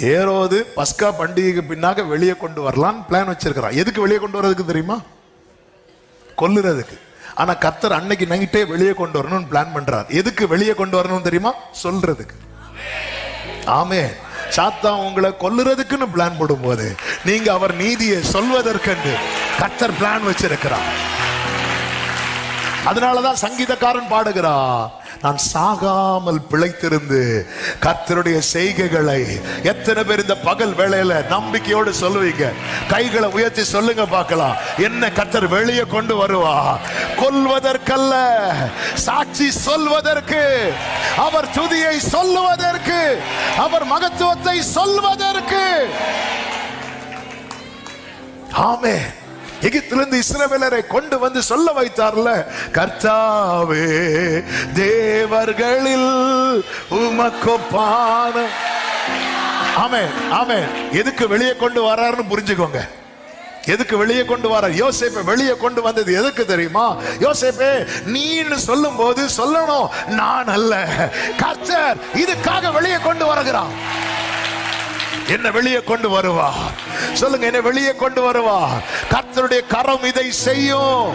ஏரோது பஸ்கா பண்டிகைக்கு பின்னாக வெளியே கொண்டு வரலான்னு பிளான் வச்சிருக்கிறான் எதுக்கு வெளியே கொண்டு வர்றதுக்கு தெரியுமா? கொல்லுறதுக்கு. ஆனா கத்தர் அன்னைக்கு நைட்டே வெளியே கொண்டு வரணும்னு பிளான் பண்றார். எதுக்கு வெளியே கொண்டு வரணும் தெரியுமா? சொல்றதுக்கு. ஆமே சாத்தா உங்களை கொல்லுறதுக்குன்னு பிளான் போடும்போது நீங்க அவர் நீதியை சொல்வதற்கென்று கத்தர் பிளான் வச்சிருக்கிறார். அதனாலதான் சங்கீதக்காரன் பாடுகிறா நான் சாகாமல் பிழைத்திருந்து கர்த்தருடைய செய்கைகளை எத்தனை பேர் இந்த பகல் வேலையில நம்பிக்கையோடு சொல்லுவீங்க? கைகளை உயர்த்தி சொல்லுங்க பார்க்கலாம். என்ன கர்த்தர் வெளியே கொண்டு வருவா? கொல்வதற்கல்ல. சாட்சி சொல்வதற்கு. அவர் துதியை சொல்லுவதற்கு. அவர் மகத்துவத்தை சொல்வதற்கு. ஆமே எகிப்திலிருந்து இஸ்ரவேலரை கொண்டு வந்து சொல்ல வைத்தார்ல கர்த்தாவே தேவர்களில் உமக்கொப்பான ஆமே ஆமே எதுக்கு வெளியே கொண்டு வராருன்னு புரிஞ்சுக்கோங்க. எதுக்கு வெளியே கொண்டு வர யோசேப்பை வெளியே கொண்டு வந்தது எதுக்கு தெரியுமா? யோசேப்பே நீன்னு சொல்லும் போது சொல்லணும் நான் அல்ல. கர்த்தர் இதுக்காக வெளியே கொண்டு வருகிறான் என்னை வெளியே கொண்டு வருவா. சொல்லுங்க என்னை வெளியே கொண்டு வருவா. கர்த்தருடைய கரம் இதை செய்யும்.